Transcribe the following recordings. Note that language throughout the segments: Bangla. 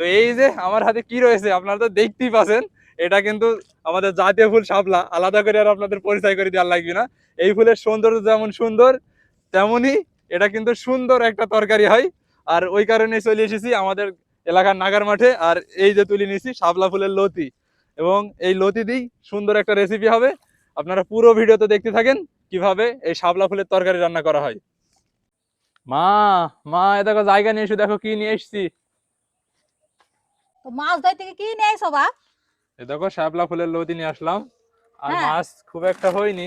তো এই যে আমার হাতে কি রয়েছে, আপনারা তো দেখতেই পাচ্ছেন, এটা কিন্তু আমাদের জাতীয় ফুল শাপলা। আলাদা করে আর আপনাদের পরিচয় করে দেওয়ার লাগবে না। এই ফুলের সৌন্দর্য যেমন সুন্দর, তেমনই এটা কিন্তু সুন্দর একটা তরকারি হয়। আর ওই কারণে চলে এসেছি আমাদের এলাকার নাগার মাঠে, আর এই যে তুলে নিয়েছি শাপলা ফুলের লতি। এবং এই লতি দিই সুন্দর একটা রেসিপি হবে। আপনারা পুরো ভিডিওতে দেখতে থাকেন কীভাবে এই শাপলা ফুলের তরকারি রান্না করা হয়। মা মা, এ দেখো জায়গা নিয়ে এসে, দেখো কি নিয়ে এসেছি। তো মাছ ধরতে কি নিয়ে আইসো বাপ এ দেখো শাপলা ফুলের লতি নিয়ে আসলাম। আর হ্যাঁ। মাছ খুব একটা হয়নি।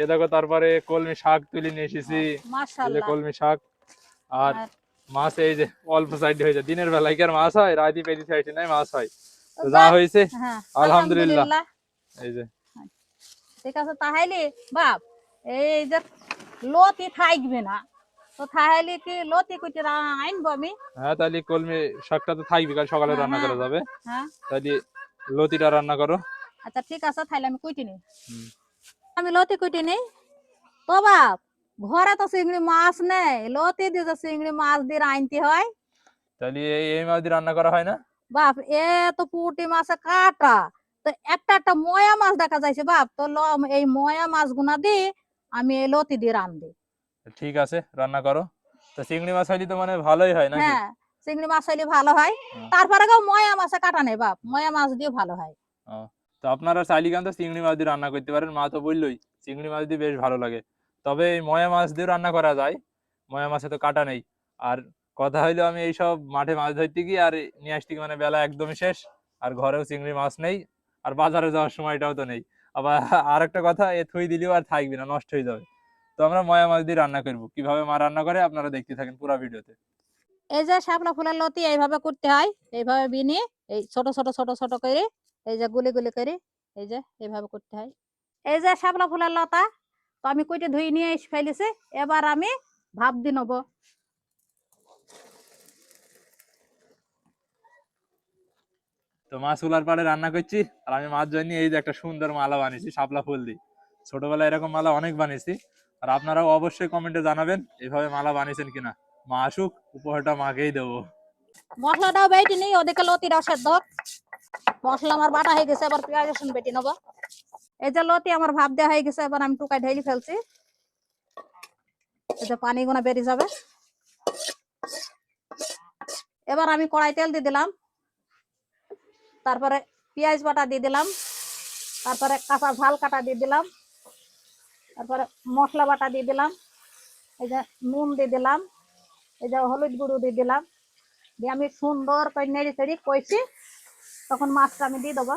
এ দেখো তারপরে কলমি শাক তুলে নিয়ে এসেছি। এই যে কলমি শাক। আর মাছ এই যে অল্প সাইড হয়ে যায়। দিনের বেলায় কি আর মাছ হয়? রাতি পেদি সাইড নাই মাছ হয়। তো যা হয়েছে হ্যাঁ আলহামদুলিল্লাহ। এই যে। ঠিক আছে তাহলে বাপ এই যে লতি থাকবে না। তো তাহলে কি লতি আনব আমি? হ্যাঁ তাহলে কলমি শাকটা তো থাকবে কাল সকালে হ্যাঁ, রান্না করা হ্যাঁ। যাবে। হ্যাঁ। তাহলে লতিটা রান্না করো। আচ্ছা ঠিক আছে তাহলে আমি নিই। আমি লতি নিই। তো বাপ ঘরে তো চিংড়ি মাছ নেই লতি দিয়ে চিংড়ি মাছ দিয়ে আনতে হয়। তাহলে এই মাছ দিয়ে রান্না করা হয় না? বাপ এ তো পুটি মাছে কাটা। তো একটা একটা ময়া মাছ দেখা যাইছে বাপ। তো এই ময়া মাছ গুনা দিয়ে আমি এই লতি দিয়ে রান্ধি ঠিক আছে রান্না করো। তো চিংড়ি মাছ হইলে তো মানে ভালোই হয় নাকি? হ্যাঁ চিংড়ি মাছ হইলে ভালো হয়। হ্যাঁ। তারপরে কেউ ময়া মাছে কাটা নেই বাপ ময়া মাছ দিয়ে ভালো হয়। তো আপনারা চাইলে কিন্তু চিংড়ি মাছ দিয়ে রান্না করতে পারেন। মা তো বললোই চিংড়ি মাছ দিয়ে বেশ ভালো লাগে। তবে এই ময়া মাছ দিয়ে রান্না করা যায় ময়া মাছে তো কাটা নেই। আর কথা হইল আমি এইসব মাঠে মাছ ধরতে গিয়ে আর নিয়ে আসতে মানে বেলা একদমই শেষ আর ঘরেও চিংড়ি মাছ নেই আর বাজারে যাওয়ার সময়টাও তো নেই। আবার আর একটা কথা এ থুই দিলেও আর থাকবে না নষ্ট হয়ে যাবে। তো আমরা ময়া মাছ দিয়ে রান্না করব। কীভাবে মা রান্না করে আপনারা দেখতে থাকেন পুরো ভিডিওতে। এই যে শাপলা ফুলের লতি এইভাবে করতে হয় এইভাবে বিনি এই ছোট ছোট ছোট ছোট করে এই যে গুলি গুলি করে এই যে এইভাবে করতে হয়। এই যে শাপলা ফুলের লতা তো আমি কুইটে ধুই নিয়ে এসে ফেলেছি এবার আমি ভাপ দি নেব। তো মাছ উলার পাড়ে রান্না করছি আর আমি মাছ জন্য এই যে একটা সুন্দর মালা বানিয়েছি শাপলা ফুল দিয়ে। ছোটবেলায় এরকম মালা অনেক বানিয়েছি আর আপনারাও অবশ্যই কমেন্টে জানাবেন এভাবে মালা বানিয়েছেন কিনা। মা আসুক, উপহারটা মাকেই দেবো। মশলাটাও বেটে নিই, ওদিকে সেদ্ধ হোক। মশলা আমার বাটা হয়ে গেছে, এবার পেঁয়াজ রসুন বেটে নেব। এই যে লতি আমার ভাপ দেওয়া হয়ে গেছে, এবার আমি টুকাই ঢেলে ফেলছি। এই যে পানি গুনা বেরিয়ে যাবে। এবার আমি কড়াই তেল দিয়ে দিলাম। তারপরে পেঁয়াজ বাটা দিয়ে দিলাম। তারপরে কাঁচা ঝাল কাটা দিয়ে দিলাম। তারপরে মশলা বাটা দিয়ে দিলাম। এই যে নুন দিয়ে দিলাম। এই যে হলুদ গুঁড়ো দিয়ে দিলাম। দিয়ে আমি সুন্দর করে নেড়ে চেড়ে কইছি তখন মাছটা আমি দিয়ে দেবো।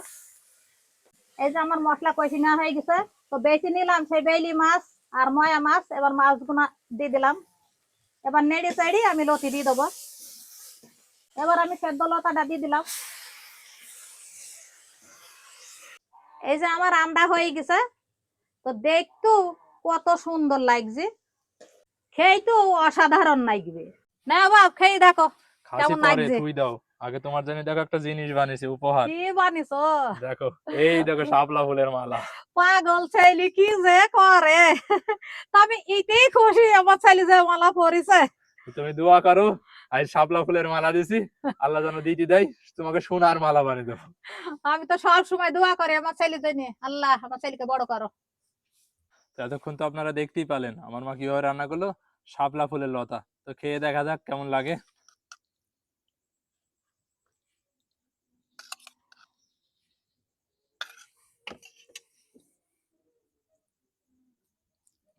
এই যে আমার মশলা কষি নেওয়া হয়ে গেছে, তো বেশি নিলাম সেই বেলি মাছ আর ময়া মাছ, এবার মাছগুলো দিয়ে দিলাম। এবার নেড়ে চেড়ে আমি লতি দিয়ে দেবো। এবার আমি সেদ্ধ লতাটা দিয়ে দিলাম। এই যে আমার আন্ডা হয়ে গেছে তো দেখতো কত সুন্দর লাগছে। খেয়ে তো অসাধারণ লাগবে। না বাপ খেয়ে দেখো কেমন লাগছে? তুই দাও। আগে তোমার জন্য দেখো একটা জিনিস বানিয়েছি উপহার। কি বানিস দেখো এই দেখো শাপলা ফুলের মালা। পাগল ছেলে কি যে করে? তবে এতেই খুশি আমার ছেলে যে মালা পরিছে। তুমি দোয়া করো আজ শাপলা ফুলের মালা দিছি আল্লাহ যেন দিতে দেয় তোমাকে সোনার মালা বানিয়ে দেবো। আমি তো সব সময় দোয়া করি আমার ছেলে জন্য। আল্লাহ আমার ছেলেকে বড় করো। এতক্ষণ তো আপনারা দেখতেই পালেন আমার মা কীভাবে রান্না করল? শাপলা ফুলের লতা। তো খেয়ে দেখা যাক কেমন লাগে।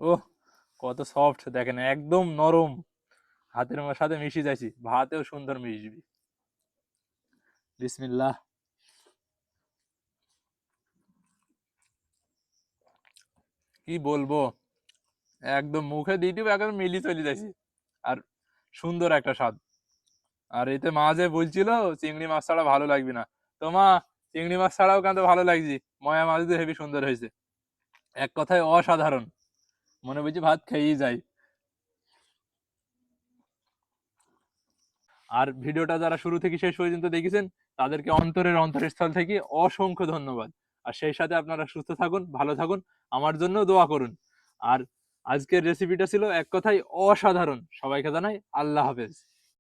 ও কত সফট দেখেন, একদম নরম। হাতের সাথে মিশে যাইছি। ভাতেও সুন্দর মিশবি। বিসমিল্লাহ। কি বলব? একদম মুখে দিতে একদম মিলি চলে যাইছি আর সুন্দর একটা স্বাদ। আর এতে মা যে বলছিল, চিংড়ি মাছ ছাড়া ভালো লাগবে না। তো মা, চিংড়ি মাছ ছাড়াও কিন্তু ভালো লাগছে। ময়া মাছ দিয়ে হেবি সুন্দর হয়েছে। এক কথায় অসাধারণ। মনে বুঝি ভাত খেয়েই যাই। আর ভিডিওটা যারা শুরু থেকে শেষ পর্যন্ত দেখেছেন, তাদেরকে অন্তরের অন্তরস্থল থেকে অসংখ্য ধন্যবাদ। আর সেই সাথে আপনারা সুস্থ থাকুন, ভালো থাকুন। আমার জন্য দোয়া করুন। আর আজকের রেসিপিটা ছিল এক কথায় অসাধারণ। সবাইকে জানাই আল্লাহ হাফেজ।